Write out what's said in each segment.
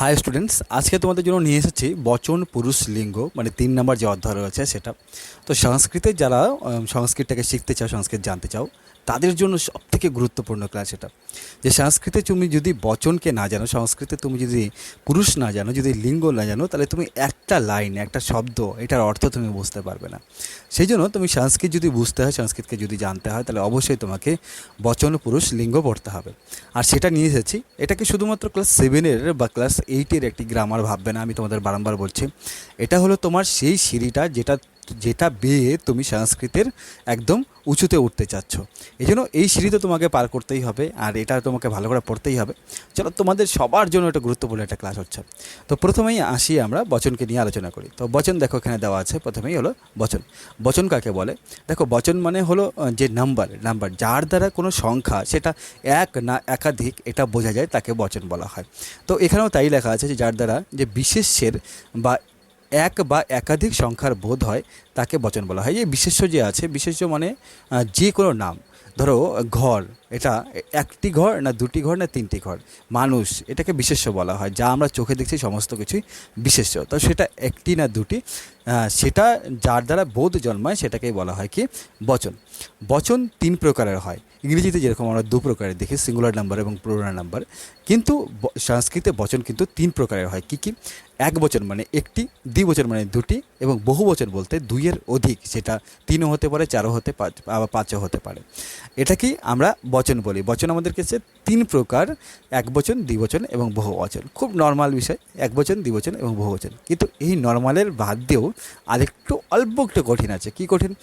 High students আজকে তোমাদের জন্য নিয়ে এসেছি বচন পুরুষ লিঙ্গ মানে তিন নম্বর যে অধ্যায় রয়েছে সেটা। তো সংস্কৃতে যারা সংস্কৃতটাকে শিখতে চাও, সংস্কৃত জানতে চাও তাদের জন্য সবথেকে গুরুত্বপূর্ণ ক্লাস এটা। যে সংস্কৃতে তুমি যদি বচনকে না জানো, সংস্কৃতে তুমি যদি পুরুষ না জানো, যদি লিঙ্গ না জানো, তাহলে তুমি একটা লাইন, একটা শব্দ, এটার অর্থ তুমি বুঝতে পারবে না। সেই জন্য তুমি সংস্কৃত যদি বুঝতে হয়, সংস্কৃতকে যদি জানতে হয়, তাহলে অবশ্যই তোমাকে বচন, পুরুষ, লিঙ্গ পড়তে হবে। আর সেটা নিয়ে এসেছি, এটাকে শুধুমাত্র ক্লাস সেভেনের বা ক্লাস এইটের একটি গ্রামার ভাববে না, আমি তোমাদের বারংবার বলছি। এটা হলো তোমার সেই সিঁড়িটা যেটা যেটা বেয়ে তুমি সংস্কৃতের একদম উঁচুতে উঠতে চাচ্ছ। এই জন্য এই সিঁড়ি তো তোমাকে পার করতেই হবে, আর এটা তোমাকে ভালো করে পড়তেই হবে। চলো, তোমাদের সবার জন্য একটা গুরুত্বপূর্ণ একটা ক্লাস হচ্ছে। তো প্রথমেই আসি আমরা বচনকে নিয়ে আলোচনা করি। তো বচন দেখো এখানে দেওয়া আছে, প্রথমেই হলো বচন। বচন কাকে বলে? দেখো, বচন মানে হলো যে নাম্বার নাম্বার যার দ্বারা কোনো সংখ্যা, সেটা এক না একাধিক, এটা বোঝা যায়, তাকে বচন বলা হয়। তো এখানেও তাই লেখা আছে যে যার দ্বারা যে বিশেষ্যের বা এক বা একাধিক সংখ্যার বোধ হয় তাকে বচন বলা হয়। এই বিশেষ্য যে আছে, বিশেষ্য মানে যে কোনো নাম। ধরো, ঘর, এটা একটি ঘর না দুটি ঘর না তিনটি ঘর? মানুষ, এটাকে বিশেষ্য বলা হয়, যা আমরা চোখে দেখছি সমস্ত কিছুই বিশেষ্য। তো সেটা একটি না দুটি? সেটা যার দ্বারা বোধ জন্মায় সেটাকেই বলা হয় কি? বচন। বচন তিন প্রকারের হয়। ইংরেজিতে যেরকম আমরা দু প্রকারের দেখি সিঙ্গুলার নাম্বার এবং প্লুরাল নাম্বার কিন্তু সংস্কৃতে বচন কিন্তু তিন প্রকারের হয়। কি কি? এক বচন মানে একটি দ্বিবচন মানে দুটি এবং বহু বচন বলতে দুইয়ের অধিক, সেটা তিনও হতে পারে, চারও হতে পাঁচ পাঁচও হতে পারে। এটাকেই আমরা বচন বলি? বচন আমাদের কাছে তিন প্রকার, এক বচন দ্বিবচন এবং বহু বচন। খুব নর্মাল বিষয়, এক বচন দ্বিবচন এবং বহু বচন। কিন্তু এই নর্মালের বাদ দিয়েও আরেকটু অল্প একটু কঠিন আছে। কি কঠিন?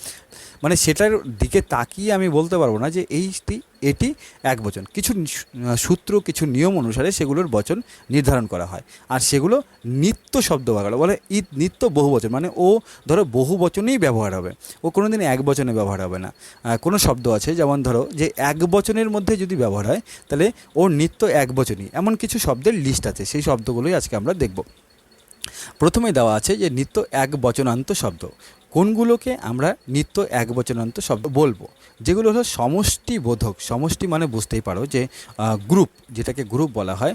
মানে সেটার দিকে তাকিয়ে আমি বলতে পারব না যে এইটি এটি এক বচন। কিছু সূত্র, কিছু নিয়ম অনুসারে সেগুলোর বচন নির্ধারণ করা হয়। আর সেগুলো নিত্য শব্দ বাগালো বলে ঈদ নিত্য বহু বচন। মানে ও ধরো বহু বচনেই ব্যবহার হবে। ও কোনো দিন এক বচনে ব্যবহার হবে না। কোনো শব্দ আছে যেমন ধরো যে এক বচনের মধ্যে যদি ব্যবহার হয়, তাহলে ওর নিত্য এক বচনই। এমন কিছু শব্দের লিস্ট আছে। সেই শব্দগুলোই আজকে আমরা দেখব। প্রথমে দেওয়া আছে যে নিত্য এক বচনান্ত শব্দ। কোনগুলোকে আমরা নিত্য এক বচনান্ত শব্দ বলব? যেগুলো হলো সমষ্টি বোধক। সমষ্টি মানে বুঝতেই পারো যে গ্রুপ যেটাকে গ্রুপ বলা হয়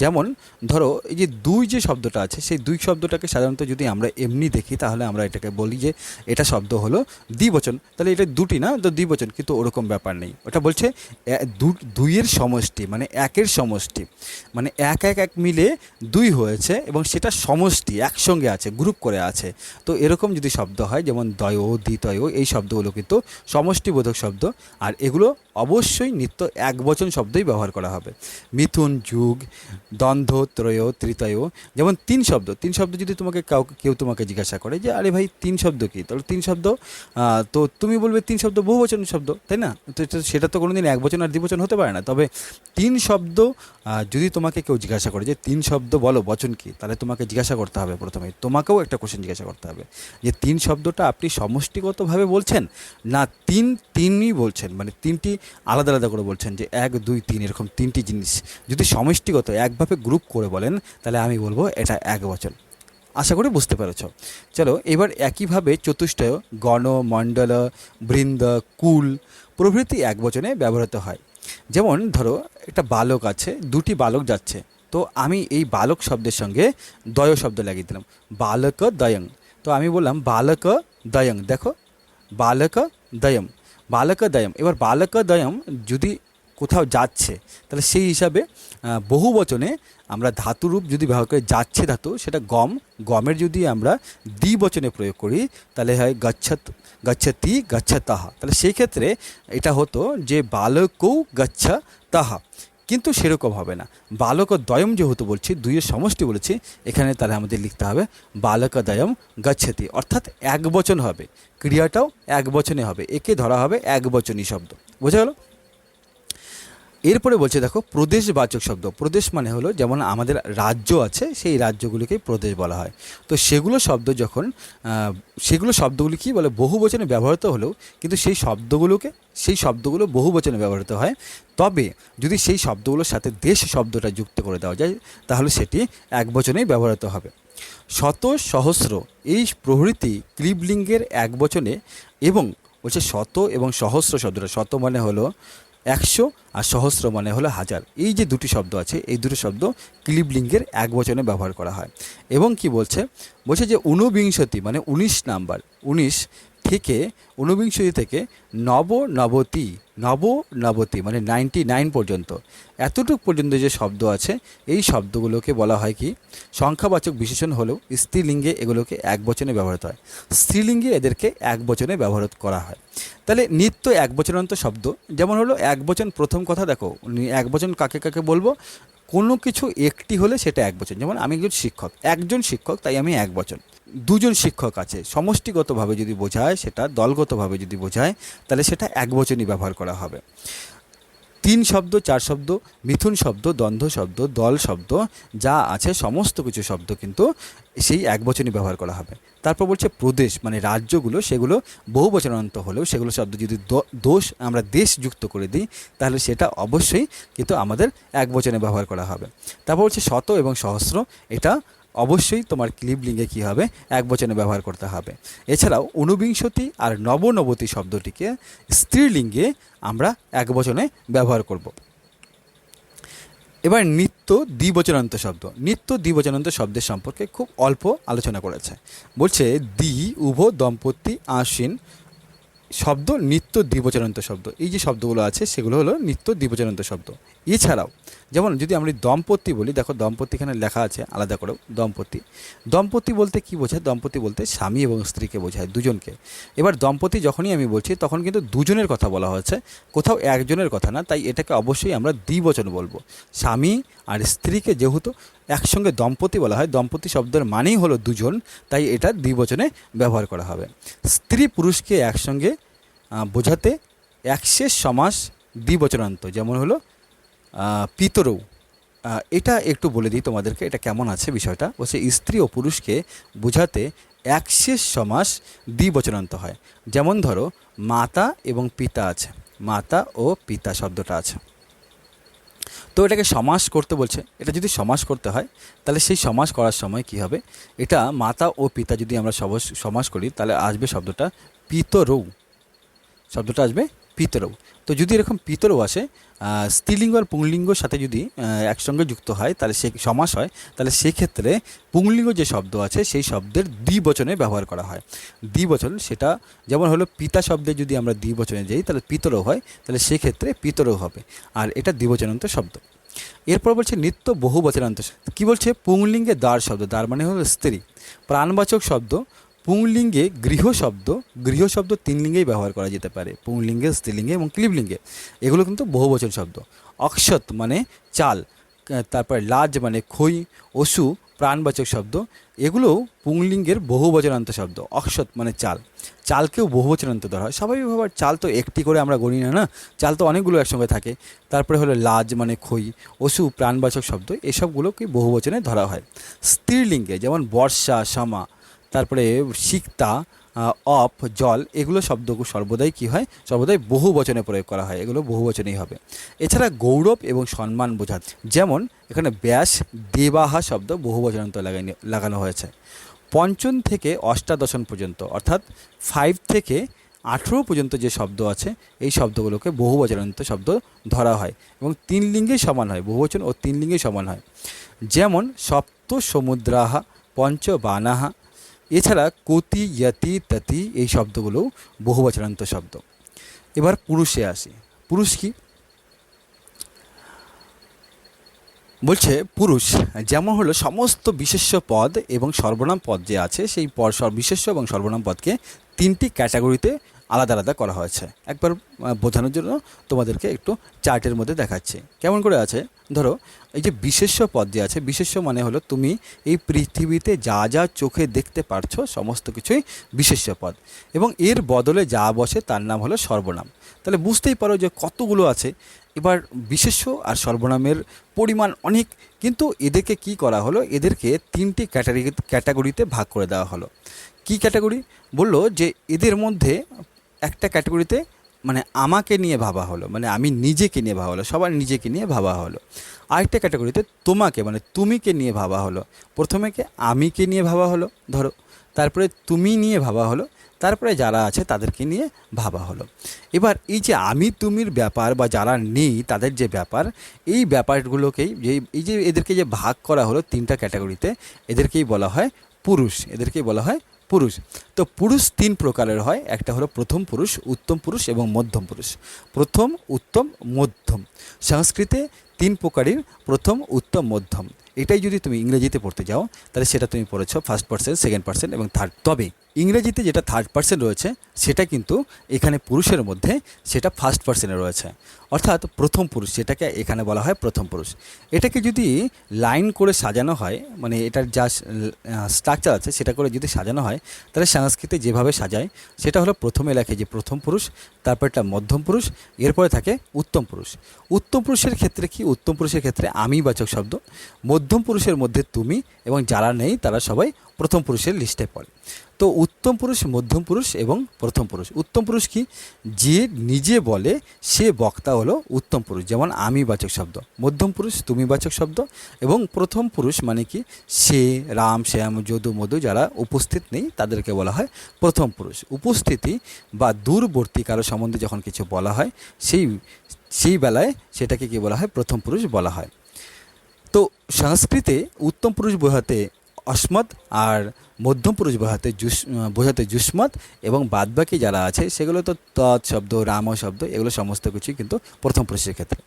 যেমন ধরো এই যে দুই যে শব্দটা আছে, সেই দুই শব্দটাকে সাধারণত যদি আমরা এমনি দেখি, তাহলে আমরা এটাকে বলি যে, এটা শব্দ হলো দ্বিবচন। তাহলে এটা দুটি না? তো দ্বিবচন, কিন্তু ওরকম ব্যাপার নেই। ওটা বলছে দুইয়ের সমষ্টি মানে একের সমষ্টি। মানে এক এক এক মিলে দুই হয়েছে এবং সেটা সমষ্টি, একসঙ্গে আছে গ্রুপ করে আছে। তো এরকম যদি শব্দ হয় যেমন দয় দ্বিতয় এই শব্দগুলো কিন্তু সমষ্টিবোধক শব্দ। আর এগুলো অবশ্যই নিত্য এক বচন শব্দই ব্যবহার করা হবে। মিথুন, যুগ, দ্বন্দ্ব, ত্রয় তৃতয় যেমন তিন শব্দ। তিন শব্দ যদি তোমাকে কাউকে কেউ তোমাকে জিজ্ঞাসা করে যে, আরে ভাই, তিন শব্দ কী? তাহলে তিন শব্দ তো তুমি বলবে তিন শব্দ বহু বচন শব্দ, তাই না? তো সেটা তো কোনোদিন এক বচন আর দ্বিবচন হতে পারে না। তবে তিন শব্দ যদি তোমাকে কেউ জিজ্ঞাসা করে যে, তিন শব্দ বলো, বচন কি? তাহলে তোমাকে জিজ্ঞাসা করতে হবে প্রথমে। তোমাকেও একটা কোশ্চেন জিজ্ঞাসা করতে হবে। যে, তিন শব্দটা আপনি সমষ্টিগতভাবে বলছেন? না, তিন তিনই বলছেন। মানে তিনটি আলাদা আলাদা করে বলছেন যে এক, দুই, তিন এরকম তিনটি জিনিস। যদি সমষ্টিগত একভাবে গ্রুপ করে বলেন, তাহলে আমি বলব এটা এক বচন। আশা করি বুঝতে পেরেছ। চলো, এবার একইভাবে চতুষ্টয়, গণ, মণ্ডল, বৃন্দ, কুল প্রভৃতি এক বচনে ব্যবহৃত হয়। যেমন ধরো, একটা বালক আছে, দুটি বালক যাচ্ছে। তো আমি এই বালক শব্দের সঙ্গে দয় শব্দ লাগিয়ে দিলাম। বালক দয়ং তো আমি বললাম, বালক দয়ং দেখো, বালক দয়ম বালক দয়ম এবার বালকদয়ম যদি কোথাও যাচ্ছে, তাহলে সেই হিসাবে বহু বচনে আমরা ধাতুরূপ যদি ব্যবহার করে, যাচ্ছে ধাতু, সেটা গম, গমের যদি আমরা দ্বিবচনে প্রয়োগ করি, তাহলে হয় গচ্ছত, গচ্ছতি, গচ্ছতাহা। তাহলে সেই ক্ষেত্রে এটা হতো যে বালকৌ গচ্ছ তাহা কিন্তু সেরকম হবে না। বালক দয়ম যেহেতু বলছি দুইয়ের সমষ্টি বলেছি, এখানে তাহলে আমাদের লিখতে হবে বালক দয়ম গচ্ছতি। অর্থাৎ এক বচন হবে। ক্রিয়াটাও এক বচনে হবে। একে ধরা হবে এক বচনী শব্দ। বোঝা গেল? এরপরে বলছে, দেখো, প্রদেশবাচক শব্দ। প্রদেশ মানে হলো যেমন আমাদের রাজ্য আছে, সেই রাজ্যগুলিকেই প্রদেশ বলা হয়। তো সেগুলো শব্দ যখন সেগুলো শব্দগুলি কি বলে, বহু বচনে ব্যবহৃত হলেও কিন্তু সেই শব্দগুলোকে, সেই শব্দগুলো বহু বচনে ব্যবহৃত হয়। তবে যদি সেই শব্দগুলোর সাথে দেশ শব্দটা যুক্ত করে দেওয়া যায়, তাহলে সেটি এক বচনেই ব্যবহৃত হবে। শত সহস্র এই প্রভৃতি ক্লিবলিঙ্গের এক বচনে এবং বলছে শত এবং সহস্র শব্দটা, শত মানে হলো একশো আর সহস্র মানে হলো হাজার। এই যে দুটি শব্দ আছে, এই দুটো শব্দ ক্লিবলিঙ্গের এক বচনে ব্যবহার করা হয়। এবং কি বলছে? বলছে যে ঊনবিংশতি মানে উনিশ নাম্বার, উনিশ থেকে, ঊনবিংশতি থেকে নব নবতি নব নবতি মানে নাইনটি নাইন পর্যন্ত। এতটুকু পর্যন্ত যে শব্দ আছে, এই শব্দগুলোকে বলা হয় কি, সংখ্যাবাচক বিশেষণ হলেও স্ত্রীলিঙ্গে এগুলোকে এক বচনে ব্যবহৃত হয়। স্ত্রীলিঙ্গে এদেরকে এক বচনে ব্যবহার করা হয়। তাহলে নিত্য এক বচনান্ত শব্দ, যেমন হলো এক বচন প্রথম কথা দেখো, এক বচন কাকে কাকে বলব? কোনো কিছু একটি হলে সেটা এক বচন। যেমন আমি একজন শিক্ষক একজন শিক্ষক, তাই আমি এক বচন। দুজন শিক্ষক আছে, সমষ্টিগতভাবে যদি বোঝায় সেটা, দলগতভাবে যদি বোঝায়, তাহলে সেটা এক বচনই ব্যবহার করা হবে। তিন শব্দ, চার শব্দ, মিথুন শব্দ, দ্বন্দ্ব শব্দ, দল শব্দ, যা আছে সমস্ত কিছু শব্দ কিন্তু সেই এক বচনই ব্যবহার করা হবে। তারপর বলছে প্রদেশ মানে রাজ্যগুলো, সেগুলো বহু বচনান্ত হলেও সেগুলো শব্দ যদি দোষ আমরা দেশ যুক্ত করে দিই, তাহলে সেটা অবশ্যই কিন্তু আমাদের এক বচনে ব্যবহার করা হবে। তারপর হচ্ছে শত এবং সহস্র, এটা অবশ্যই তোমার ক্লিবলিঙ্গে কী হবে? এক বচনে ব্যবহার করতে হবে। এছাড়াও ঊনবিংশতি আর নবনবতী শব্দটিকে স্ত্রীলিঙ্গে আমরা এক বচনে ব্যবহার করব। এবার নিত্য দ্বিবচনান্ত শব্দ। নিত্য দ্বিবচনান্ত শব্দের সম্পর্কে খুব অল্প আলোচনা করেছে। বলছে দ্বি উভ, দম্পতি, আশ্বিন শব্দ নিত্য দ্বিবচনান্ত শব্দ। এই যে শব্দগুলো আছে, সেগুলো হলো নিত্য দ্বিবচনান্ত শব্দ। এছাড়াও, যেমন যদি আমরা দম্পতি বলি, দেখো দম্পতি এখানে লেখা আছে, আলাদা করেও দম্পতি। দম্পতি বলতে কি বোঝায়? দম্পতি বলতে স্বামী এবং স্ত্রীকে বোঝায়, দুজনকে। এবার দম্পতি যখনই আমি বলছি, তখন কিন্তু দুজনের কথা বলা হচ্ছে কোথাও একজনের কথা না, তাই এটাকে অবশ্যই আমরা দ্বিবচন বলব। স্বামী আর স্ত্রীকে যেহেতু একসঙ্গে দম্পতি বলা হয়, দম্পতি শব্দের মানেই হলো দুজন, তাই এটা দ্বিবচনে ব্যবহার করা হবে। স্ত্রী পুরুষকে একসঙ্গে বোঝাতে একশেষ সমাস দ্বিবচনান্ত, যেমন হলো আহ, পিতরৌ এটা একটু বলে দিই তোমাদেরকে এটা কেমন আছে বিষয়টা? বলছে স্ত্রী ও পুরুষকে বোঝাতে একশেষ সমাস দ্বিবচনান্ত হয়। যেমন ধরো মাতা এবং পিতা আছে। মাতা ও পিতা শব্দটা আছে। তো এটাকে সমাস করতে বলছে। এটা যদি সমাস করতে হয় তাহলে সেই সমাস করার সময় কি হবে? এটা মাতা ও পিতা যদি আমরা সমাস করি তাহলে আসবে শব্দটা পিতরৌ শব্দটা আসবে পিতরৌ তো যদি এরকম পিতরৌ আসে স্ত্রীলিঙ্গ আর পুংলিঙ্গর সাথে যদি একসঙ্গে যুক্ত হয়, তাহলে সে সমাস হয়, তাহলে সেক্ষেত্রে পুংলিঙ্গ যে শব্দ আছে, সেই শব্দের দ্বিবচনে ব্যবহার করা হয়। দ্বিবচন সেটা যেমন হলো পিতা শব্দে যদি আমরা দ্বিবচনে যাই, তাহলে পিতরৌ হয়, তাহলে সেক্ষেত্রে পিতরৌ হবে। আর এটা দ্বিবচনান্ত শব্দ। এরপর বলছে নিত্য বহু বচনান্ত কি বলছে? পুংলিঙ্গে দ্বার শব্দ। দ্বার মানে হলো স্ত্রী। প্রাণবাচক শব্দ পুংলিঙ্গে গৃহ শব্দ গৃহ শব্দ তিন লিঙ্গেই ব্যবহার করা যেতে পারে। পুংলিঙ্গে, স্ত্রীলিঙ্গে এবং ক্লিবলিঙ্গে এগুলো কিন্তু বহুবচন শব্দ। অক্ষত মানে চাল তারপরে লাজ মানে খই অসু প্রাণবাচক শব্দ। এগুলোও পুংলিঙ্গের বহুবচনান্ত শব্দ। অক্ষত মানে চাল। চালকেও বহুবচনান্ত ধরা হয়। স্বাভাবিকভাবে চাল তো একটি করে আমরা গণি না না? চাল তো অনেকগুলো একসঙ্গে থাকে। তারপরে হলো লাজ মানে খই অসু প্রাণবাচক শব্দ। এসবগুলোকে বহুবচনে ধরা হয়। স্ত্রীলিঙ্গে যেমন বর্ষা, সমা তারপরে সিক্তা অপ, জল, এগুলো শব্দ সর্বদাই কি হয়? সর্বদাই বহু বচনে প্রয়োগ করা হয়। এগুলো বহু বচনেই হবে। এছাড়া গৌরব এবং সম্মান বোঝাতে যেমন এখানে ব্যাস দেবাহা শব্দ বহু বচনান্ত লাগানো হয়েছে। পঞ্চম থেকে অষ্টাদশন পর্যন্ত, অর্থাৎ ফাইভ থেকে আঠেরো পর্যন্ত যে শব্দ আছে, এই শব্দগুলোকে বহু বচনান্ত শব্দ ধরা হয় এবং তিন লিঙ্গেই সমান হয়। বহুবচন ও তিন লিঙ্গেই সমান হয়। যেমন সপ্ত সমুদ্রাহা পঞ্চ বানাহা এছাড়া কতি, ইয়াতি, তাতি এই শব্দগুলোও বহুবচনান্ত শব্দ। এবার পুরুষে আসি। পুরুষ কি? বলছে, পুরুষ, যেমন হলো সমস্ত বিশেষ্য পদ এবং সর্বনাম পদ যে আছে, সেই পদ বিশেষ্য এবং সর্বনাম পদকে তিনটি ক্যাটাগরিতে আলাদা আলাদা করা হয়েছে। একবার বোঝানোর জন্য তোমাদেরকে একটু চার্টের মধ্যে দেখাচ্ছি। কেমন করে আছে? ধরো এই যে বিশেষ্য পদ যে আছে, বিশেষ্য মানে হলো তুমি এই পৃথিবীতে যা যা চোখে দেখতে পারছ, সমস্ত কিছুই বিশেষ্য পদ। এবং এর বদলে যা বসে তার নাম হলো সর্বনাম। তাহলে বুঝতেই পারো যে কতগুলো আছে। এবার বিশেষ্য আর সর্বনামের পরিমাণ অনেক, কিন্তু এদেরকে কি করা হলো? এদেরকে তিনটি ক্যাটাগরি, ক্যাটাগরিতে ভাগ করে দেওয়া হলো। কি ক্যাটাগরি? বলল যে এদের মধ্যে একটা ক্যাটাগরিতে মানে আমাকে নিয়ে ভাবা হলো মানে আমি নিজেকে নিয়ে ভাবা হলো সবার নিজেকে নিয়ে ভাবা হলো। আরেকটা ক্যাটাগরিতে তোমাকে মানে তুমিকে নিয়ে ভাবা হলো। প্রথমে কে? আমিকে নিয়ে ভাবা হলো, ধরো। তারপরে তুমি নিয়ে ভাবা হলো, তারপরে যারা আছে তাদেরকে নিয়ে ভাবা হলো। এবার এই যে আমি তুমির ব্যাপার বা যারা নেই তাদের যে ব্যাপার, এই ব্যাপারগুলোকেই যে, এই যে এদেরকে যে ভাগ করা হলো তিনটা ক্যাটাগরিতে এদেরকেই বলা হয় পুরুষ, এদেরকেই বলা হয় পুরুষ। তো পুরুষ তিন প্রকারের হয়। একটা হলো প্রথম পুরুষ, উত্তম পুরুষ এবং মধ্যম পুরুষ। প্রথম, উত্তম, মধ্যম। সংস্কৃতে তিন প্রকারের, প্রথম, উত্তম, মধ্যম। এটাই যদি তুমি ইংরেজিতে পড়তে যাও, তাহলে সেটা তুমি পড়েছ ফার্স্ট পার্সেন্ট সেকেন্ড পার্সেন্ট এবং থার্ড তবে ইংরেজিতে যেটা থার্ড পার্সেন্ট রয়েছে, সেটা কিন্তু এখানে পুরুষের মধ্যে সেটা ফার্স্ট পার্সেন্টে রয়েছে। অর্থাৎ প্রথম পুরুষ, যেটাকে এখানে বলা হয় প্রথম পুরুষ। এটাকে যদি লাইন করে সাজানো হয় মানে এটার যা স্ট্রাকচার আছে, সেটা করে যদি সাজানো হয়, তাহলে সংস্কৃতে যেভাবে সাজায়, সেটা হলো প্রথমে লেখে যে প্রথম পুরুষ তারপরটা মধ্যম পুরুষ, এরপরে থাকে উত্তম পুরুষ। উত্তম পুরুষের ক্ষেত্রে কি? উত্তম পুরুষের ক্ষেত্রে আমি বাচক শব্দ। মধ্যম পুরুষের মধ্যে তুমি এবং যারা নেই, তারা সবাই প্রথম পুরুষের লিস্টে পড়ে। তো উত্তম পুরুষ, মধ্যম পুরুষ এবং প্রথম পুরুষ। উত্তম পুরুষ কি? যে নিজে বলে সে বক্তা হলো উত্তম পুরুষ। যেমন আমি বাচক শব্দ, মধ্যম পুরুষ তুমি বাচক শব্দ এবং প্রথম পুরুষ মানে কি? সে, রাম, শ্যাম, যদু, মধু যারা উপস্থিত নেই তাদেরকে বলা হয় প্রথম পুরুষ। উপস্থিতি বা দূরবর্তী কারও সম্বন্ধে যখন কিছু বলা হয়, সেই সেই বেলায় সেটাকে কি বলা হয়? প্রথম পুরুষ বলা হয়। তো সংস্কৃতে উত্তম পুরুষ বোঝাতে অস্মৎ আর মধ্যম পুরুষ বোঝাতে জুস বোঝাতে জুসমত এবং বাদবাকি যারা আছে, সেগুলো তো তৎ শব্দ, রাম শব্দ, এগুলো সমস্ত কিছুই কিন্তু প্রথম পুরুষের ক্ষেত্রে।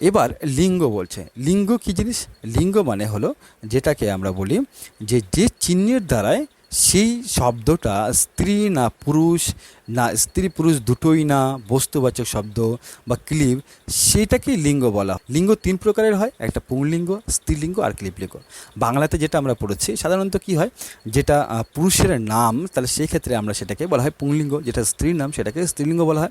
এবার লিঙ্গ বলছে। লিঙ্গ কি জিনিস? লিঙ্গ মানে হলো যেটাকে আমরা বলি যে যে চিহ্নের দ্বারায় সেই শব্দটা স্ত্রী না পুরুষ না স্ত্রী পুরুষ দুটোই না বস্তুবাচক শব্দ বা ক্লিব সেটাকেই লিঙ্গ বলা। লিঙ্গ তিন প্রকারের হয়, একটা পুংলিঙ্গ, স্ত্রীলিঙ্গ আর ক্লিবলিঙ্গ বাংলাতে যেটা আমরা পড়েছি, সাধারণত কি হয়? যেটা পুরুষের নাম, তাহলে সেই ক্ষেত্রে আমরা সেটাকে বলা হয় পুংলিঙ্গ। যেটা স্ত্রীর নাম, সেটাকে স্ত্রীলিঙ্গ বলা হয়।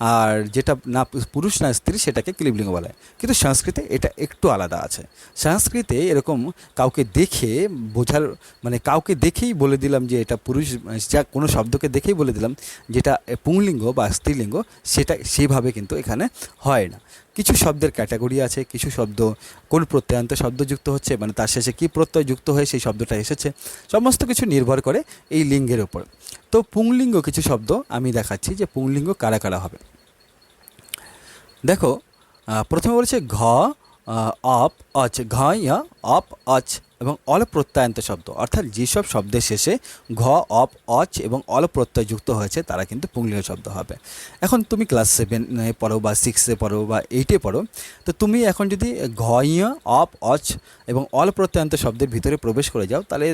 আর যেটা না পুরুষ না স্ত্রী, সেটাকে ক্লিবলিঙ্গ বলা হয়। কিন্তু সংস্কৃতে এটা একটু আলাদা আছে। সংস্কৃতে এরকম কাউকে দেখে বোঝার মানে কাউকে দেখেই বলে দিলাম যে এটা পুরুষ, যা কোনো শব্দকে দেখেই বলে দিলাম, যেটা পুংলিঙ্গ বা স্ত্রীলিঙ্গ, সেটা সেইভাবে কিন্তু এখানে হয় না। কিছু শব্দের ক্যাটাগরি আছে, কিছু শব্দ কোন প্রত্যয়ান্ত শব্দ যুক্ত হচ্ছে মানে তার শেষে কী প্রত্যয় যুক্ত হয়ে সেই শব্দটা এসেছে, সমস্ত কিছু নির্ভর করে এই লিঙ্গের ওপর তো পুংলিঙ্গ কিছু শব্দ আমি দেখাচ্ছি যে পুংলিঙ্গ কারা কারা হবে। দেখো প্রথমে বলেছে ঘ অপ, অচ, ঘ অপ, অচ। এবং অল প্রত্যয়ান্ত শব্দ। অর্থাৎ যেসব শব্দের শেষে ঘ, অপ, অচ এবং অল প্রত্যয় যুক্ত হয়েছে, তারা কিন্তু পুংলিঙ্গ শব্দ হবে। এখন তুমি ক্লাস সেভেনে পড়ো বা সিক্সে পড়ো বা এইটে পড়ো, তো তুমি এখন যদি ঘ ইয়া অপ, অচ এবং অল প্রত্যয়ান্ত শব্দের ভিতরে প্রবেশ করে যাও, তাহলে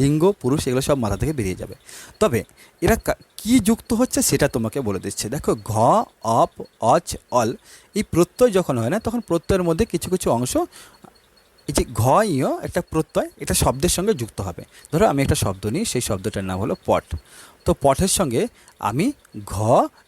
লিঙ্গ, পুরুষ এগুলো সব মাথা থেকে বেরিয়ে যাবে। তবে এরা কি যুক্ত হচ্ছে সেটা তোমাকে বলে দিচ্ছে। দেখো, ঘ, অপ, অচ, অল এই প্রত্যয় যখন হয় না, তখন প্রত্যয়ের মধ্যে কিছু কিছু অংশ এই যে ঘ ইয় একটা প্রত্যয়, এটা শব্দের সঙ্গে যুক্ত হবে। ধরো আমি একটা শব্দ নিই, সেই শব্দটার নাম হলো পট। তো পটের সঙ্গে আমি ঘ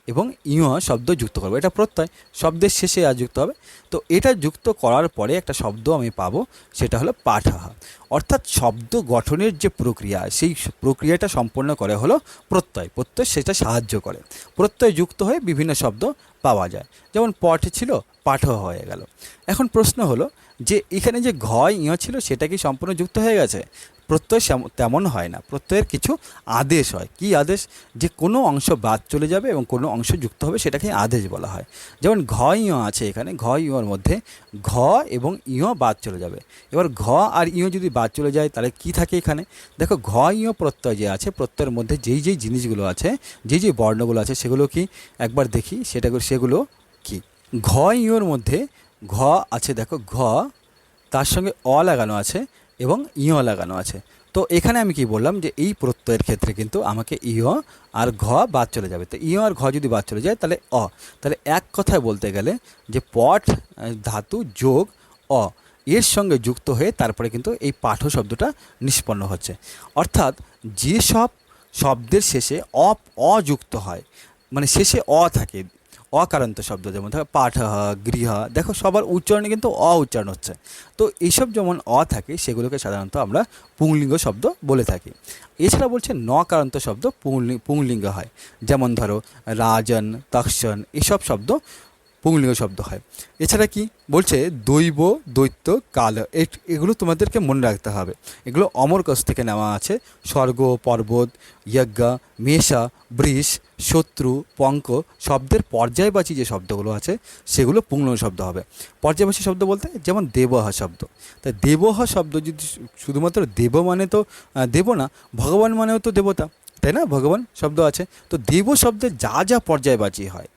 এবং ইয় শব্দ যুক্ত করব। এটা প্রত্যয়, শব্দের শেষে আর যুক্ত হবে। তো এটা যুক্ত করার পরে একটা শব্দ আমি পাবো, সেটা হলো পাঠাহা। অর্থাৎ শব্দ গঠনের যে প্রক্রিয়া, সেই প্রক্রিয়াটা সম্পন্ন করে হলো প্রত্যয়। প্রত্যয় সেটা সাহায্য করে। প্রত্যয় যুক্ত হয়ে বিভিন্ন শব্দ পাওয়া যায়। যেমন পট ছিল পাঠ হয়ে গেল। এখন প্রশ্ন হলো যে এখানে যে ঘ ইয় ছিল সেটা কি সম্পূর্ণ যুক্ত হয়ে গেছে? প্রত্যয় তেমন হয় না। প্রত্যয়ের কিছু আদেশ হয়। কি আদেশ? যে কোনো অংশ বাদ চলে যাবে এবং কোনো অংশ যুক্ত হবে সেটাকে আদেশ বলা হয়। যেমন ঘ ইয় আছে এখানে ঘ ইয়র মধ্যে ঘ এবং ইয় বাদ চলে যাবে। এবার ঘ আর ইয় যদি বাদ চলে যায়, তাহলে কি থাকে এখানে? দেখো, ঘ, ইয়, প্রত্যয় যে আছে, প্রত্যয়ের মধ্যে যেই যেই জিনিসগুলো আছে, যেই যেই বর্ণগুলো আছে, সেগুলো কি? একবার দেখি, সেটা সেগুলো কি? ঘ, ইয়র মধ্যে ঘ আছে, দেখো, ঘ, তার সঙ্গে অ লাগানো আছে এবং ইয় লাগানো আছে। তো এখানে আমি কি বললাম যে এই প্রত্যয়ের ক্ষেত্রে কিন্তু আমাকে ইয় আর ঘ বাদ চলে যাবে। তো ইয় আর ঘ যদি বাদ চলে যায়, তাহলে অ। তাহলে এক কথায় বলতে গেলে যে পট ধাতু যোগ অ, এর সঙ্গে যুক্ত হয়ে তারপরে কিন্তু এই পাঠ শব্দটা নিষ্পন্ন হচ্ছে। অর্থাৎ যেসব শব্দের শেষে অপ, অযুক্ত হয় মানে শেষে অ থাকে অকারান্ত শব্দ, যেমন থাকে পাঠ গৃহ, দেখো সবার উচ্চারণে কিন্তু অ উচ্চারণ হচ্ছে। তো এইসব যেমন অ থাকে, সেগুলোকে সাধারণত আমরা পুংলিঙ্গ শব্দ বলে থাকি। এছাড়া বলছে নকারান্ত শব্দ পুংলি, পুংলিঙ্গ হয়। যেমন ধরো রাজন, তক্ষণ, এসব শব্দ পুংলিঙ্গ শব্দ হয়। এছাড়া কি? বলছে দৈব, দৈত্য, কাল। এগুলো তোমাদেরকে মনে রাখতে হবে। এগুলো অমর কাছ থেকে নেওয়া আছে। স্বর্গ, পর্বত যজ্ঞা মেষা, বৃষ, শত্রু, পঙ্ক শব্দের পর্যায়বাচী যে শব্দগুলো আছে, সেগুলো পুংলিঙ্গ শব্দ হবে। পর্যায়বাচী শব্দ বলতে যেমন দেবহ শব্দ। তাই দেবহ শব্দ যদি শুধুমাত্র দেব মানে তো দেব না, ভগবান মানেও তো দেবতা, তাই না? ভগবান শব্দ আছে। তো দেব শব্দের যা যা পর্যায়বাচী হয়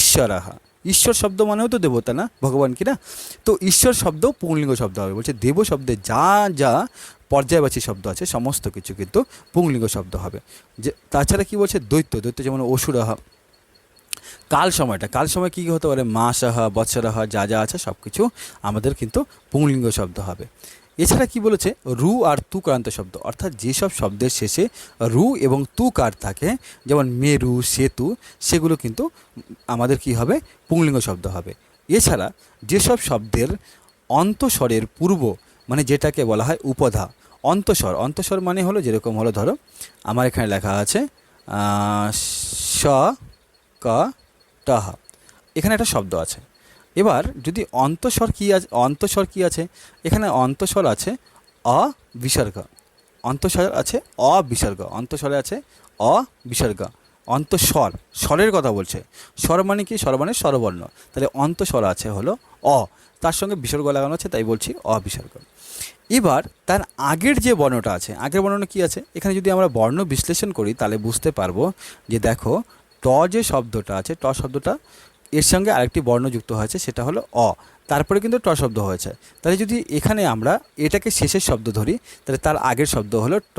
ঈশ্বরাহা। ঈশ্বর শব্দ মানেও তো দেবতা না, ভগবান কি না? তো ঈশ্বর শব্দও পুংলিঙ্গ শব্দ হবে। বলছে দেব শব্দে যা যা পর্যায়বাচী শব্দ আছে, সমস্ত কিছু কিন্তু পুংলিঙ্গ শব্দ হবে। যে তাছাড়া কি বলছে? দৈত্য। দৈত্য যেমন অসুরাহা। কাল সময়টা। কাল সময় কী হতে পারে? মাসাহা, বৎসরাহা, যা যা আছে সব কিছু আমাদের কিন্তু পুংলিঙ্গ শব্দ হবে। এছাড়া কি বলেছে? রু আর তুকারান্ত শব্দ। অর্থাৎ যেসব শব্দের শেষে রু এবং তুকার থাকে, যেমন মেরু, সেতু, সেগুলো কিন্তু আমাদের কি হবে? পুংলিঙ্গ শব্দ হবে। এছাড়া যেসব শব্দের অন্তঃস্বরের পূর্ব মানে যেটাকে বলা হয় উপধা, অন্তঃস্বর, অন্তস্বর মানে হলো যেরকম হলো ধরো, আমার এখানে লেখা আছে স, ক টাহা এখানে একটা শব্দ আছে। এবার যদি অন্তঃস্বর কী আছে অন্তঃস্বর কী আছে? এখানে অন্তঃস্বর আছে অ বিসর্গ অন্তঃস্বর আছে অ বিসর্গ অন্তঃস্বরে আছে অ বিসর্গ অন্তঃস্বর, স্বরের কথা বলছে। স্বর মানে কি? স্বর মানে স্বরবর্ণ। তাহলে অন্তঃস্বর আছে হলো অ। তার সঙ্গে বিসর্গ লাগানো আছে, তাই বলছি অ বিসর্গ এবার তার আগের যে বর্ণটা আছে, আগের বর্ণটা কি আছে? এখানে যদি আমরা বর্ণ বিশ্লেষণ করি, তাহলে বুঝতে পারব যে দেখো, ট যে শব্দটা আছে, ট শব্দটা এর সঙ্গে আরেকটি বর্ণ যুক্ত হয়েছে, সেটা হলো অ। তারপরে কিন্তু ট শব্দ হয়েছে। তাহলে যদি এখানে আমরা এটাকে শেষের শব্দ ধরি, তাহলে তার আগের শব্দ হলো ট।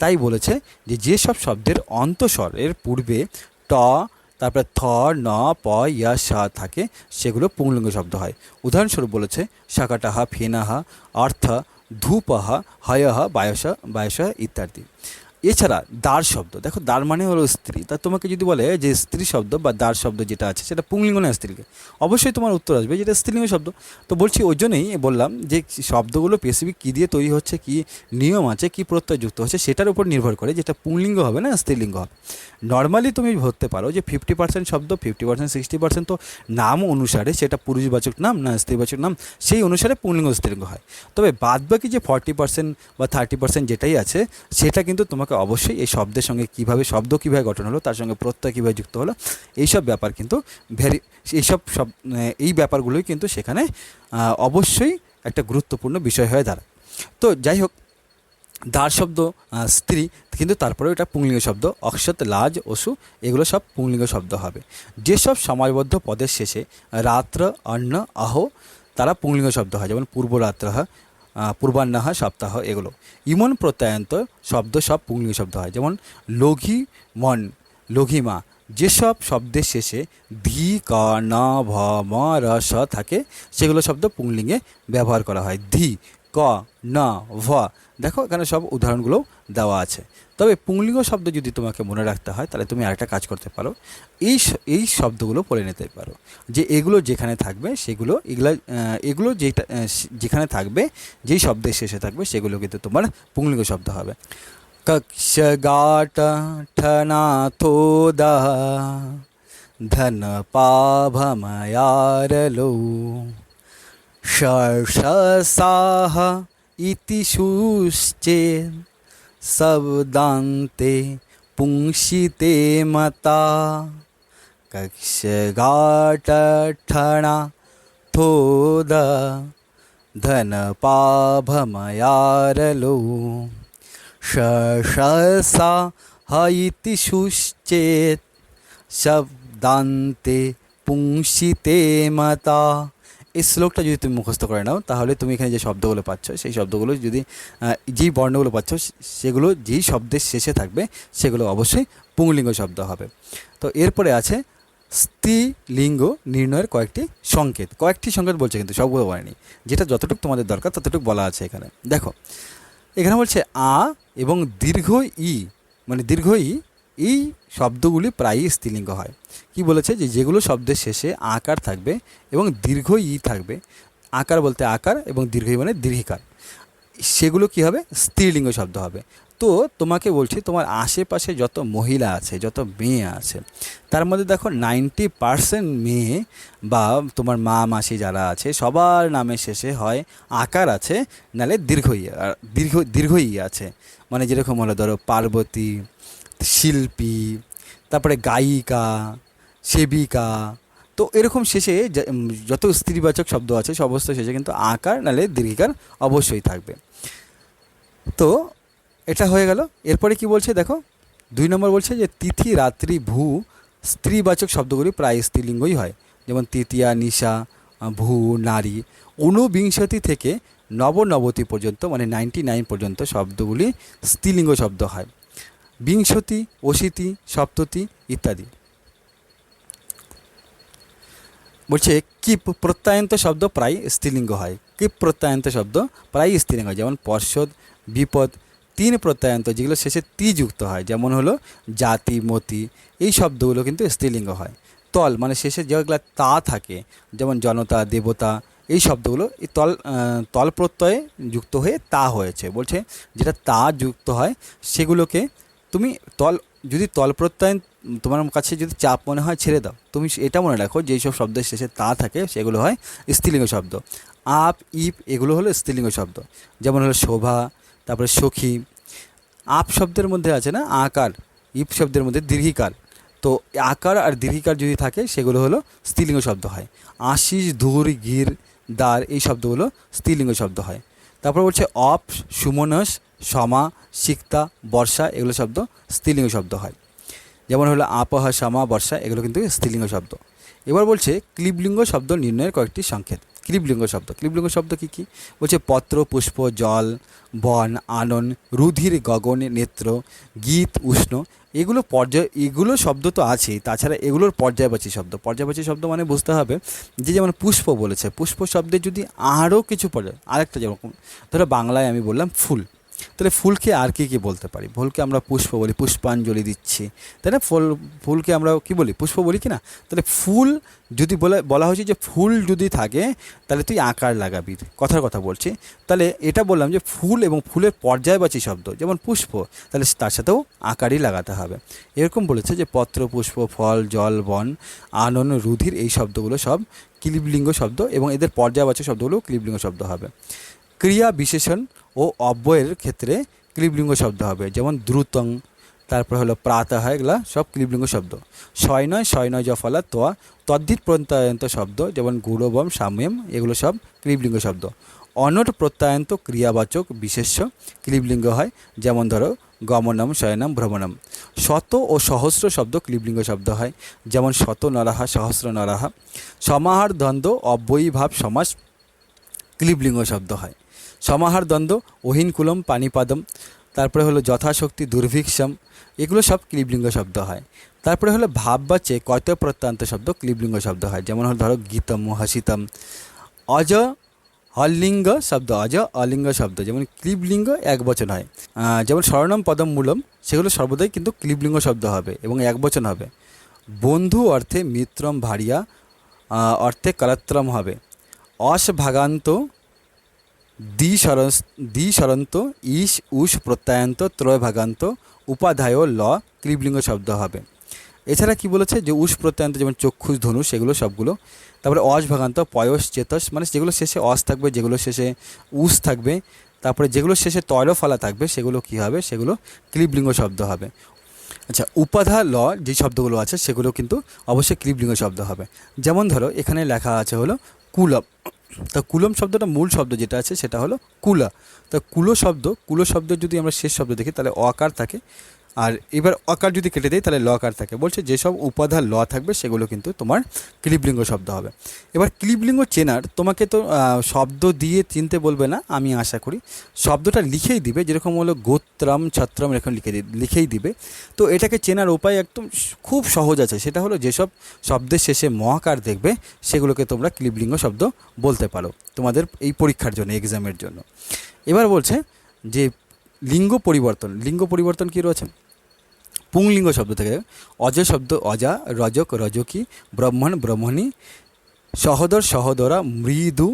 তাই বলেছে যে যেসব শব্দের অন্তঃস্বরের পূর্বে ট, তারপরে থ, ন, প ইয়া সা থাকে, সেগুলো পুংলিঙ্গ শব্দ হয়। উদাহরণস্বরূপ বলেছে শাকাটাহা ফেনাহা, অর্থ, ধূপহা, হয়হা, বায়সা বায়সা, ইত্যাদি। এছাড়া দার শব্দ, দেখো দার মানে হলো স্ত্রী, তা তোমাকে যদি বলে যে স্ত্রী শব্দ বা দার শব্দ যেটা আছে সেটা পুংলিঙ্গ না স্ত্রীকে, অবশ্যই তোমার উত্তর আসবে যেটা স্ত্রীলিঙ্গ শব্দ। তো বলছি ওই জন্যই বললাম যে শব্দগুলো স্পেসিফিক কী দিয়ে তৈরি হচ্ছে, কি নিয়ম আছে, কি প্রত্যয় যুক্ত হচ্ছে সেটার উপর নির্ভর করে যেটা পুংলিঙ্গ হবে না স্ত্রীলিঙ্গ হবে। নর্মালি তুমি ধরতে পারো যে ফিফটি পার্সেন্ট শব্দ ফিফটি পার্সেন্ট সিক্সটি পার্সেন্ট তো নাম অনুসারে সেটা পুরুষবাচক নাম না স্ত্রীবাচক নাম, সেই অনুসারে পুংলিঙ্গ স্ত্রীলিঙ্গ হয়। তবে বাদবাকি যে ফর্টি পার্সেন্ট বা থার্টি পার্সেন্ট যেটাই আছে, সেটা কিন্তু তোমাকে অবশ্যই এই শব্দের সঙ্গে কীভাবে শব্দ কীভাবে গঠন হলো, তার সঙ্গে প্রত্যয় কীভাবে যুক্ত হলো, এইসব ব্যাপার কিন্তু ভেরি, এইসব সব এই ব্যাপারগুলোই কিন্তু সেখানে অবশ্যই একটা গুরুত্বপূর্ণ বিষয় হয়ে দাঁড়ায়। তো যাই হোক দার শব্দ স্ত্রী, কিন্তু তারপরেও এটা পুংলিঙ্গ শব্দ, অক্ষত, লাজ, অসু, এগুলো সব পুংলিঙ্গ শব্দ হবে। যেসব সমাজবদ্ধ পদের শেষে রাত্র, অন্ন আহ তারা পুংলিঙ্গ শব্দ হয়, যেমন পূর্বরাত্রহ পূর্বাহ্নাহ সপ্তাহ এগুলো। ইমন প্রত্যয়ন্ত শব্দ সব পুংলিঙ্গ শব্দ হয়। যেমন, লঘি মন লঘিমা যেসব শব্দের শেষে ধি, ক, ন, ভ, ম, র, স থাকে, সেগুলো শব্দ পুংলিঙ্গে ব্যবহার করা হয়। ধি ক, ন, ভ। দেখো, এখানে সব উদাহরণগুলো দেওয়া আছে। তবে পুংলিঙ্গ শব্দ যদি তোমাকে মনে রাখতে হয়, তাহলে তুমি আরেকটা কাজ করতে পারো। এই এই শব্দগুলো পড়ে নিতে পারো। যে এগুলো যেখানে থাকবে, সেগুলো এগুলো এগুলো যেটা যেখানে থাকবে, যেই শব্দের শেষে থাকবে, সেগুলো কিন্তু তোমার পুংলিঙ্গ শব্দ হবে। কক্ষ গাট ঠনাথোদা ধন পাভময়ারলো। षषसाः इति सुे शब्दान्ते पुंसिते मता। कक्षगाटठणा थोद धनपाभमयारलो। षषसा ह इति शुश्चेत् शब्दान्ते पुंसिते मता। এই শ্লোকটা যদি তুমি মুখস্থ করে নাও, তাহলে তুমি এখানে যে শব্দগুলো পাচ্ছ, সেই শব্দগুলো যদি যেই বর্ণগুলো পাচ্ছ, সেগুলো যেই শব্দের শেষে থাকবে, সেগুলো অবশ্যই পুংলিঙ্গ শব্দ হবে। তো এরপরে আছে স্ত্রীলিঙ্গ নির্ণয়ের কয়েকটি সংকেত। কয়েকটি সংকেত বলছে কিন্তু, সবগুলো বলেনি। যেটা যতটুকু তোমাদের দরকার, ততটুকু বলা আছে এখানে। দেখো, এখানে বলছে আ এবং দীর্ঘ ই মানে দীর্ঘ ই, এই শব্দগুলি প্রায়ই স্ত্রীলিঙ্গ হয়। কি বলেছে যে যেগুলো শব্দের শেষে আকার থাকবে এবং দীর্ঘ ই থাকবে, আকার বলতে আকার এবং দীর্ঘ মানে দীর্ঘিকার, সেগুলো কি হবে? স্ত্রীলিঙ্গ শব্দ হবে। তো তোমাকে বলছি, তোমার আশেপাশে যত মহিলা আছে, যত মেয়ে আছে, তার মধ্যে দেখো নাইনটি পার্সেন্ট মেয়ে বা তোমার মা, মাসি যারা আছে, সবার নামের শেষে হয় আকার আছে, নালে দীর্ঘ দীর্ঘ দীর্ঘ আছে। মানে যেরকম হলো ধরো পার্বতী, শিল্পী, তারপরে গায়িকা সেবিকা। তো এরকম শেষে যত স্ত্রীবাচক শব্দ আছে সমস্ত শেষে কিন্তু আকার, নালে দীর্ঘিকার অবশ্যই থাকবে। তো এটা হয়ে গেল। এরপরে কি বলছে দেখো? দুই নম্বর বলছে যে তিথি, রাত্রি, ভূ স্ত্রীবাচক শব্দগুলি প্রায় স্ত্রীলিঙ্গই হয়। যেমন তৃতীয়া, নিশা ভূ, নারী। ঊনবিংশতি থেকে নবনবতি পর্যন্ত মানে নাইনটি নাইন পর্যন্ত শব্দগুলি স্ত্রীলিঙ্গ শব্দ হয়। বিংশতি, অশীতি, সপ্ততি ইত্যাদি। বলছে, কি প্রত্যয়ন্ত শব্দ প্রায় স্ত্রীলিঙ্গ হয়। কি প্রত্যয়ন্ত শব্দ? প্রায় স্ত্রীলিঙ্গ হয়। যেমন পর্ষদ, বিপদ, তিন প্রত্যয়ন্ত, যেগুলো শেষে তি যুক্ত হয়। যেমন হলো জাতি, মতি, এই শব্দগুলো কিন্তু স্ত্রীলিঙ্গ হয়। তল মানে শেষে যেগুলো তা থাকে, যেমন জনতা, দেবতা, এই শব্দগুলো, এই তল তল প্রত্যয়ে যুক্ত হয়ে তা হয়েছে। বলছে, যেটা তা যুক্ত হয়, সেগুলোকে তুমি তল যদি তল প্রত্যয়ন তোমার কাছে যদি চাপ মনে হয়, ছেড়ে দাও। তুমি এটা মনে রাখো যেই সব শব্দের শেষে তা থাকে, সেগুলো হয় স্ত্রীলিঙ্গ শব্দ। আপ, ইপ, এগুলো হলো স্ত্রীলিঙ্গ শব্দ। যেমন হলো শোভা, তারপরে সখী। আপ শব্দের মধ্যে আছে না, আকার। ইপ শব্দের মধ্যে দীর্ঘিকার। তো আকার আর দীর্ঘিকার যদি থাকে, সেগুলো হলো স্ত্রীলিঙ্গ শব্দ হয়। আশিস, ধুর, গির, দ্বার, এই শব্দগুলো স্ত্রীলিঙ্গ শব্দ হয়। তারপর বলছে অপ সুমনস, সমা, সিক্তা, বর্ষা, এগুলো শব্দ স্ত্রীলিঙ্গ শব্দ হয়। যেমন হলো আপহা সামা, বর্ষা, এগুলো কিন্তু স্ত্রীলিঙ্গ শব্দ। এবার বলছে ক্লিবলিঙ্গ শব্দ নির্ণয়ের কয়েকটি সংকেত। ক্লিবলিঙ্গ শব্দ। ক্লিবলিঙ্গ শব্দ কী কী? বলছে পত্র, পুষ্প, জল, বন, আনন, রুধির, গগন, নেত্র, গীত, উষ্ণ। এগুলো পর্যায়, এগুলো শব্দ তো আছেই। তাছাড়া এগুলোর পর্যায়বাচী শব্দ। পর্যায়বাচী শব্দ মানে বুঝতে হবে যে যেমন পুষ্প বলেছে, পুষ্প শব্দে যদি আরও কিছু পর্যায়, আরেকটা যেরকম ধরো বাংলায় আমি বললাম ফুল। তাহলে ফুলকে আর কি কি বলতে পারি? ফুলকে আমরা পুষ্প বলি, পুষ্পাঞ্জলি দিচ্ছি। তাই না? ফুল, ফুলকে আমরা কি বলি? পুষ্প বলি কি না? তাহলে ফুল যদি বলে, বলা হয়েছে যে ফুল যদি থাকে, তাহলে তুই আকার লাগাবি। কথার কথা বলছি। তাহলে এটা বললাম যে ফুল এবং ফুলের পর্যায়বাচী শব্দ, যেমন পুষ্প, তাহলে তার সাথেও আকারই লাগাতে হবে। এরকম বলেছে যে পত্র, পুষ্প, ফল, জল, বন, আনন, রুধির এই শব্দগুলো সব ক্লিবলিঙ্গ শব্দ এবং এদের পর্যায়বাচক শব্দগুলো ক্লিবলিঙ্গ শব্দ হবে। ক্রিয়া বিশেষণ অব্যয়ের ক্ষেত্রে ক্লিবলিঙ্গ শব্দ হবে। যেমন দ্রুতং, তারপরে হলো প্রাতঃ, এগুলা সব ক্লিবলিঙ্গ শব্দ। ছয় নয় ছয় নয় জফলা তোয়া তদ্ধিত প্রত্যয়ন্ত শব্দ, যেমন গৌরবম সাম্যম, এগুলো সব ক্লিবলিঙ্গ শব্দ। অনট প্রত্যয়ন্ত ক্রিয়াবাচক, বিশেষ্য, ক্লিবলিঙ্গ হয়, যেমন ধরো গমনম, শয়নম ভ্রমণম শত ও সহস্র শব্দ ক্লিবলিঙ্গ শব্দ হয়, যেমন শত নরাহা, সহস্র নরাহা। সমাহার দ্বন্দ্ব, অব্যয়ীভাব সমাস ক্লিবলিঙ্গ শব্দ হয়। সমাহার দ্বন্দ্ব ওহিনকুলম পানিপাদম। তারপরে হলো যথাশক্তি, দুর্ভিক্ষম। এগুলো সব ক্লিবলিঙ্গ শব্দ হয়। তারপরে হলো ভাব বাচে কত প্রত্যন্ত শব্দ ক্লিবলিঙ্গ শব্দ হয়। যেমন হলো ধরো গীতম, হাসিতম। অজ অলিঙ্গ শব্দ, অজ, অলিঙ্গ শব্দ। যেমন ক্লিবলিঙ্গ এক বচন হয়। যেমন স্বর্ণম, পদম, মূলম, সেগুলো সর্বদাই কিন্তু ক্লিবলিঙ্গ শব্দ হবে এবং এক বচন হবে। বন্ধু অর্থে মিত্রম ভারিয়া অর্থে কলাত্রম হবে। অস ভাগান্ত দ্বি সরস দ্বি সরন্ত ইস উস প্রত্যয়ান্ত ত্রয় ভাগান্ত উপাধায় ল ক্লিবলিঙ্গ শব্দ হবে। এছাড়া কি বলেছে যে উস প্রত্যয়ান্ত যেমন চক্ষুষ ধনু সেগুলো সবগুলো। তারপরে অস ভাগান্ত পয়স চেতস মানে যেগুলো শেষে অস থাকবে, যেগুলো শেষে উস থাকবে, তারপরে যেগুলো শেষে তয়লফলা থাকবে, সেগুলো কি হবে? সেগুলো ক্লিবলিঙ্গ শব্দ হবে। আচ্ছা উপাধা, ল যে শব্দগুলো আছে, সেগুলো কিন্তু অবশ্যই ক্লিবলিঙ্গ শব্দ হবে। যেমন ধরো, এখানে লেখা আছে হলো কুলম তা কুলম শব্দটা মূল শব্দ যেটা আছে সেটা হলো কুলা। তা কুলো শব্দ, কুলো শব্দের যদি আমরা শেষ শব্দ দেখি, তাহলে অকার থাকে। আর এবার অকার যদি কেটে দেয়, তাহলে লকার থাকে? বলছে যেসব উপাধার ল থাকবে, সেগুলো কিন্তু তোমার ক্লিবলিঙ্গ শব্দ হবে। এবার ক্লিবলিঙ্গ চেনার তোমাকে তো শব্দ দিয়ে চিনতে বলবে না, আমি আশা করি। শব্দটা লিখেই দিবে, যেরকম হলো গোত্রম, ছত্রম, এরকম লিখে লিখেই দিবে। তো এটাকে চেনার উপায় একদম খুব সহজ আছে। সেটা হলো যেসব শব্দের শেষে মহাকার দেখবে, সেগুলোকে তোমরা ক্লিবলিঙ্গ শব্দ বলতে পারো, তোমাদের এই পরীক্ষার জন্য, এক্সামের জন্য। এবার বলছে যে লিঙ্গ পরিবর্তন লিঙ্গ পরিবর্তন কী রয়েছে? পুংলিঙ্গ শব্দ থেকে অজ শব্দ অজা রজক রজকী ব্রহ্মণ ব্রহ্মণী সহদর সহদরা মৃদু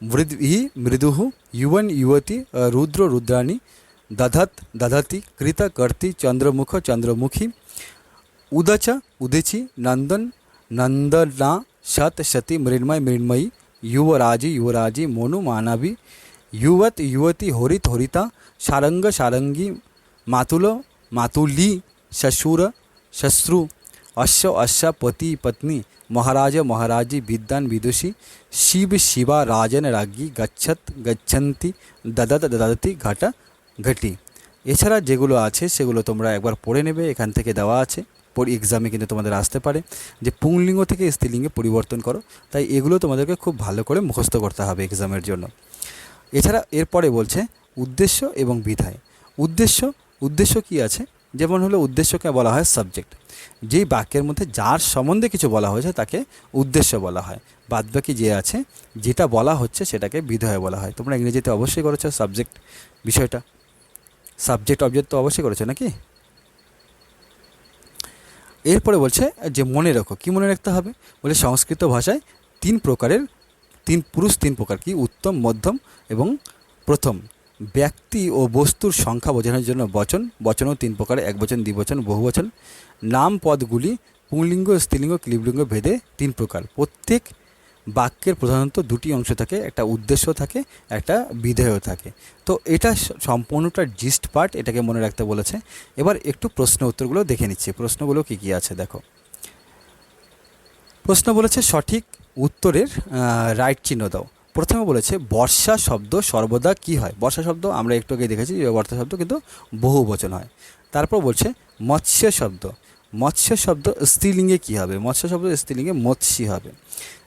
মৃদ্ভি মৃদুः युवन् युवती अ, रुद्र रुद्राणि दधत् दधति कृत कर्ति चन्द्रमुख चन्द्रमुखी उदच उदिचि नन्दन नन्दना शत शति मृण्मय मृण्मयी युवराजी युवराजी मोनु मानवी युवत युवती हरित हरिता सारंग सारंगी मातुल मातुली শ্বশুর শ্বশ্রু অশ্ব অশ্ব পতি পত্নী মহারাজ মহারাজি বিদ্যান বিদুষী শিব শিবা রাজন রাজ্ঞী গচ্ছত গচ্ছন্তি দাদা দাদাতি ঘাটা ঘটি এছাড়া যেগুলো আছে, সেগুলো তোমরা একবার পড়ে নেবে, এখান থেকে দেওয়া আছে। এক্সামে কিন্তু তোমাদের আসতে পারে। যে পুংলিঙ্গ থেকে স্ত্রীলিঙ্গে পরিবর্তন করো, তাই এগুলো তোমাদেরকে খুব ভালো করে মুখস্থ করতে হবে এক্সামের জন্য। এছাড়া এরপরে বলছে, উদ্দেশ্য এবং বিধায়। উদ্দেশ্য উদ্দেশ্য কি আছে? যেমন হলো উদ্দেশ্যকে বলা হয় সাবজেক্ট যেই বাক্যের মধ্যে যার সম্বন্ধে কিছু বলা হয়েছে তাকে উদ্দেশ্য বলা হয়। বাদবাকি যে আছে, যেটা বলা হচ্ছে সেটাকে বিধেয় বলা হয়। তোমরা ইংরেজিতে অবশ্যই করেছ সাবজেক্ট বিষয়টা। সাবজেক্ট অবজেক্ট তো অবশ্যই করেছ নাকি? এরপরে বলছে যে মনে রাখো, কি মনে রাখতে হবে? বলে সংস্কৃত ভাষায় তিন প্রকারের, তিন পুরুষ তিন প্রকার, কি উত্তম, মধ্যম এবং প্রথম। ব্যক্তি ও বস্তুর সংখ্যা বোঝানোর জন্য বচন, বচনও তিন প্রকার, এক বচন দ্বিবচন বহুবচন নাম, পদগুলি, পুংলিঙ্গ, স্ত্রীলিঙ্গ ক্লিবলিঙ্গ ভেদে তিন প্রকার। প্রত্যেক বাক্যের প্রধানত দুটি অংশ থাকে, একটা উদ্দেশ্য থাকে, একটা বিধেয় থাকে। তো এটা সম্পূর্ণটা জিস্ট পার্ট, এটাকে মনে রাখতে বলেছে। এবার একটু প্রশ্ন উত্তরগুলো দেখে নিচ্ছি। প্রশ্নগুলো কী কী আছে দেখো। প্রশ্ন বলেছে সঠিক উত্তরের রাইট চিহ্ন দাও। প্রথমে বলেছে, বর্ষা শব্দ সর্বদা কি হয়? বর্ষা শব্দ আমরা একটু আগে দেখেছি বর্ষা শব্দ কিন্তু বহু বচন হয়। তারপর বলছে, মৎস্য শব্দ। মৎস্য শব্দ স্ত্রীলিঙ্গে কী হবে? মৎস্য শব্দ স্ত্রীলিঙ্গে মৎস্যি হবে।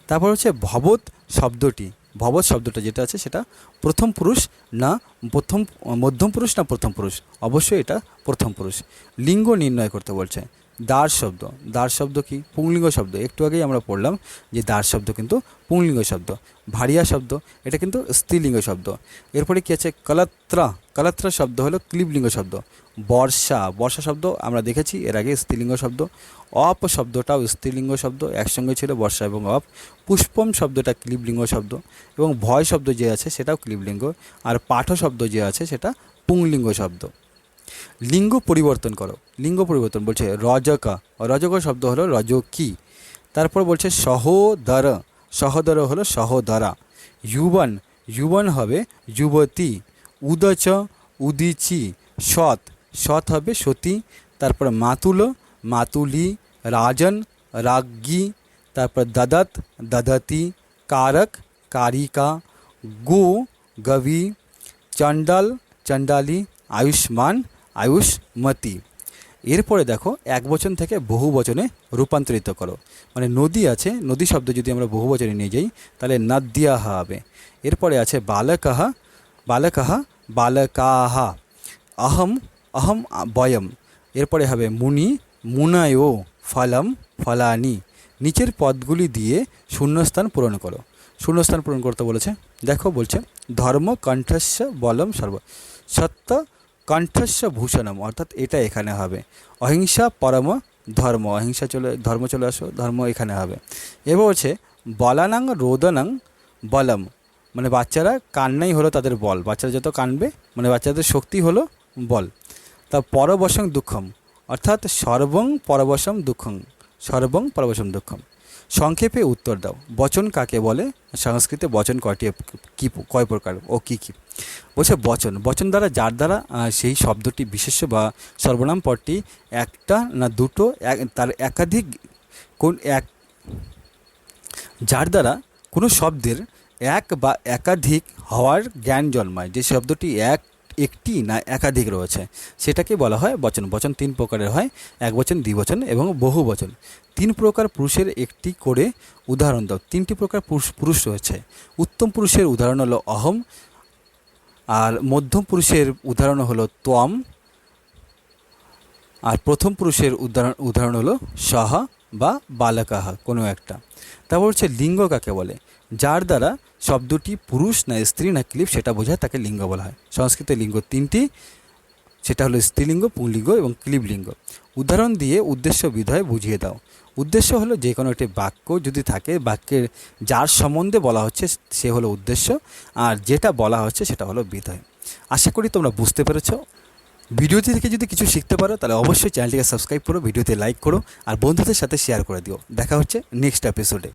তারপর হচ্ছে ভবত শব্দটি। ভবত শব্দটা যেটা আছে সেটা প্রথম পুরুষ না প্রথম, মধ্যম পুরুষ না প্রথম পুরুষ? অবশ্যই এটা প্রথম পুরুষ। লিঙ্গ নির্ণয় করতে বলছে। দার শব্দ। দার শব্দ কি? পুংলিঙ্গ শব্দ। একটু আগেই আমরা পড়লাম যে দার শব্দ কিন্তু পুংলিঙ্গ শব্দ। ভারিয়া শব্দ, এটা কিন্তু স্ত্রীলিঙ্গ শব্দ। এরপরে কী আছে? কলাত্রা। কলাত্রা শব্দ হলো ক্লিবলিঙ্গ শব্দ। বর্ষা। বর্ষা শব্দ আমরা দেখেছি, এর আগে স্ত্রীলিঙ্গ শব্দ। অপ শব্দটাও স্ত্রীলিঙ্গ শব্দ, একসঙ্গে ছিল বর্ষা এবং অপ। পুষ্পম শব্দটা ক্লিবলিঙ্গ শব্দ এবং ভয় শব্দ যে আছে সেটাও ক্লিবলিঙ্গ আর পাঠ শব্দ যে আছে সেটা পুংলিঙ্গ শব্দ। লিঙ্গ পরিবর্তন করো। লিঙ্গ পরিবর্তন বলছে রজকা। রজক শব্দ হলো রজকি। তারপর বলছে সহোদর। সহোদর হলো সহোদরা। যুবন। যুবন হবে যুবতী। উদচ, উদিচি। সৎ। সৎ হবে সতী। তারপর মাতুল, মাতুলি। রাজন, রাজ্ঞী। তারপর দদত, দদতি। কারক, কারিকা। গো, গবি। চণ্ডাল, চণ্ডালী। আয়ুষ্মান। আয়ুষ্মতি এরপরে দেখো, এক বচন থেকে বহু বচনে রূপান্তরিত করো। মানে নদী আছে, নদী শব্দ যদি আমরা বহু বচনে নিয়ে যাই, তাহলে নদ্যাহা হবে। এরপরে আছে বালকাহা বালকাহা বালকাহা অহম অহম বয়ম। এরপরে হবে মুনি, মুনায়ো, ফলম, ফলানি। নিচের পদগুলি দিয়ে শূন্যস্থান পূরণ করো। শূন্যস্থান পূরণ করতে বলেছে, দেখো বলছে, ধর্ম, কণ্ঠস্য, বলম, সর্ব। সত্য কণ্ঠস্য ভূষণম অর্থাৎ এটা এখানে হবে। অহিংসা পরম ধর্ম, অহিংসা চলে, ধর্ম চলে আসো, ধর্ম এখানে হবে। এবার হচ্ছে বলানাং রোদনাং বলম মানে বাচ্চারা কান্নাই হলো তাদের বল। বাচ্চারা যত কানবে মানে বাচ্চাদের শক্তি হলো বল। তা পরবশং দুঃখম, অর্থাৎ সর্বং পরবশম দুঃখং, সর্বং পরবশম দুঃখম। সংক্ষেপে উত্তর দাও। বচন কাকে বলে? সংস্কৃতে বচন কয়টি, কি, কয় প্রকার ও কি কি? বলছে বচন। বচন দ্বারা যার দ্বারা সেই শব্দটি বিশেষ্য বা সর্বনাম পদটি একটা না দুটো তার একাধিক কোন এক, যার দ্বারা কোনো শব্দের এক বা একাধিক হওয়ার জ্ঞান জন্মায়। যে শব্দটি এক একটি না একাধিক রয়েছে। সেটাকে বলা হয় বচন। বচন তিন প্রকারের হয়, এক বচন দ্বিবচন এবং বহু বচন। তিন প্রকার পুরুষের একটি করে উদাহরণ দাও। তিনটি প্রকার পুরুষ পুরুষ রয়েছে। উত্তম পুরুষের উদাহরণ হলো অহম, আর মধ্যম পুরুষের উদাহরণ হলো ত্বম, আর প্রথম পুরুষের উদাহরণ উদাহরণ হলো সাহা বা বালাকাহা, কোনো একটা। তারপর হচ্ছে লিঙ্গ কাকে বলে? যার দ্বারা শব্দটি পুরুষ না স্ত্রী না ক্লিপ সেটা বোঝায়, তাকে লিঙ্গ বলা হয়। সংস্কৃত লিঙ্গ তিনটি, সেটা হলো স্ত্রীলিঙ্গ, পুংলিঙ্গ এবং ক্লিবলিঙ্গ উদাহরণ দিয়ে উদ্দেশ্য বিধয় বুঝিয়ে দাও। উদ্দেশ্য হলো যে কোনো একটি বাক্য যদি থাকে, বাক্যের যার সম্বন্ধে বলা হচ্ছে সে হলো উদ্দেশ্য, আর যেটা বলা হচ্ছে সেটা হলো বিধেয়। আশা করি তোমরা বুঝতে পেরেছ। ভিডিওটি থেকে যদি কিছু শিখতে পারো, তাহলে অবশ্যই চ্যানেলটিকে সাবস্ক্রাইব করো, ভিডিওতে লাইক করো, আর বন্ধুদের সাথে শেয়ার করে দিও। দেখা হচ্ছে নেক্সট এপিসোডে